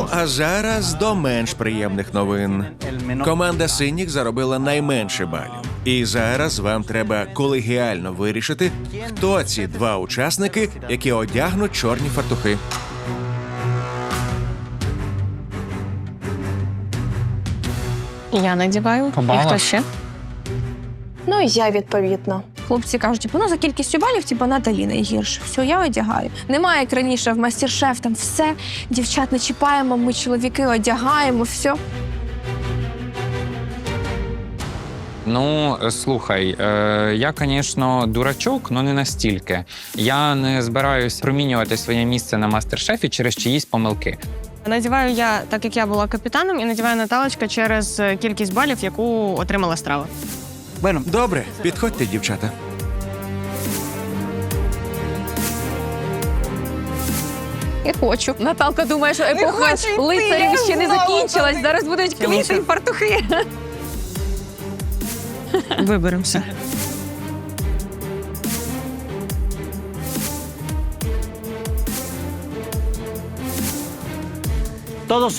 Ну а зараз до менш приємних новин. Команда синіх заробила найменше балів. І зараз вам треба колегіально вирішити, хто ці два учасники, які одягнуть чорні фартухи. Я надіваю. І хто ще? Ну і я відповідно. Хлопці кажуть, типу, ну за кількістю балів, типу, Наталі найгірше. Все, я одягаю. Немає як раніше в мастер-шеф, там все. Дівчат не чіпаємо, ми чоловіки одягаємо, все. Ну, слухай, е, я, звісно, дурачок, але не настільки. Я не збираюсь промінювати своє місце на мастер-шефі через чиїсь помилки. Надіваю я, так як я була капітаном, і надіваю Наталочка через кількість балів, яку отримала страва. Добре, підходьте, дівчата. Я хочу. Наталка думає, що епоха лицарів ще не закінчилась. Зараз будуть квіти і фартухи. Виберемося.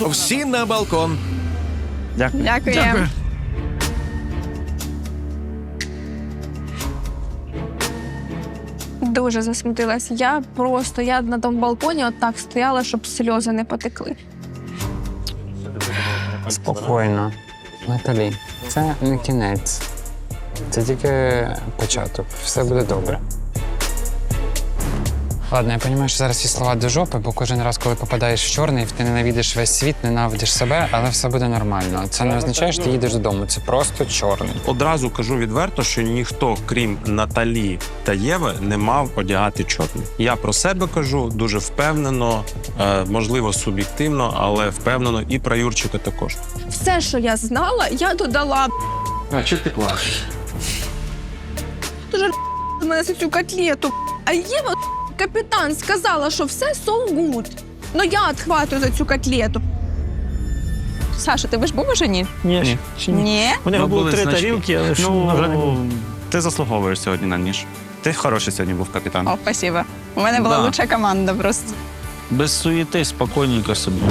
Всі на балкон. Дякую. Дуже засмутилась. Я просто я на тому балконі отак стояла, щоб сльози не потекли. Спокійно. Наталі, це не кінець. Це тільки початок. Все буде добре. Ладно, я розумію, що зараз ці слова до жопи, бо кожен раз, коли попадаєш в чорний, ти ненавидиш весь світ, ненавидиш себе, але все буде нормально. Це не означає, що ти їдеш додому. Це просто чорний. Одразу кажу відверто, що ніхто, крім Наталі та Єви, не мав одягати чорний. Я про себе кажу дуже впевнено, е, можливо, суб'єктивно, але впевнено і про Юрчика також. Все, що я знала, я додала. А чого ти плачеш? Дуже мене за цю котлету. А Єва, капітан, сказала, що все so good. Ну я відхватую за цю котлету. Саша, ти ж був уже ні? Ні, ще ні. Ні. У них Ну, було були три значки. тарілки, але ж, на жаль, не було. Ну, ти заслуговуєш сьогодні на ніж. Ти хороший сьогодні був капітан. О, спасибо. У мене була Да. лучша команда просто. Без суєти, спокійненько собі.